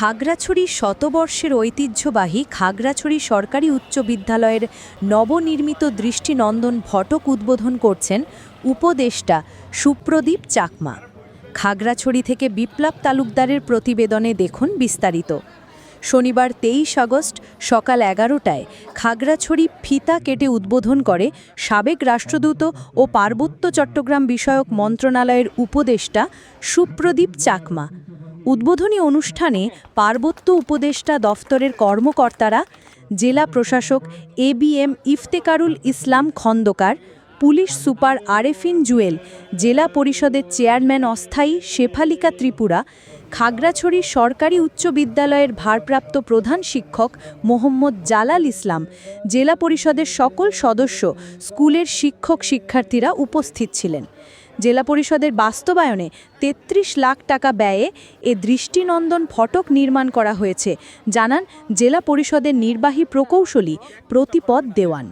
খাগড়াছড়ি শতবর্ষের ঐতিহ্যবাহী খাগড়াছড়ি সরকারি উচ্চ বিদ্যালয়ের নবনির্মিত দৃষ্টিনন্দন ফটক উদ্বোধন করছেন উপদেষ্টা সুপ্রদীপ চাকমা। খাগড়াছড়ি থেকে বিপ্লব তালুকদারের প্রতিবেদনে দেখুন বিস্তারিত। শনিবার তেইশ আগস্ট সকাল এগারোটায় খাগড়াছড়ি ফিতা কেটে উদ্বোধন করে সাবেক রাষ্ট্রদূত ও পার্বত্য চট্টগ্রাম বিষয়ক মন্ত্রণালয়ের উপদেষ্টা সুপ্রদীপ চাকমা। উদ্বোধনী অনুষ্ঠানে পার্বত্য উপদেষ্টা দফতরের কর্মকর্তারা জেলা প্রশাসক A B M Iftekharul Islam Khandakar police super Arefin Jewel, জেলা পরিষদের চেয়ারম্যান অস্থায়ী শেফালিকা ত্রিপুরা, খাগড়াছড়ি সরকারি উচ্চ বিদ্যালয়ের ভারপ্রাপ্ত প্রধান শিক্ষক মোহাম্মদ জালাল ইসলাম, জেলা পরিষদের সকল সদস্য, স্কুলের শিক্ষক শিক্ষার্থীরা উপস্থিত ছিলেন। জেলা পরিষদের বাস্তবায়নে ৩৩ লাখ টাকা ব্যয়ে এ দৃষ্টিনন্দন ফটক নির্মাণ করা হয়েছে, জানান জেলা পরিষদের নির্বাহী প্রকৌশলী প্রতিপদ দেওয়ান।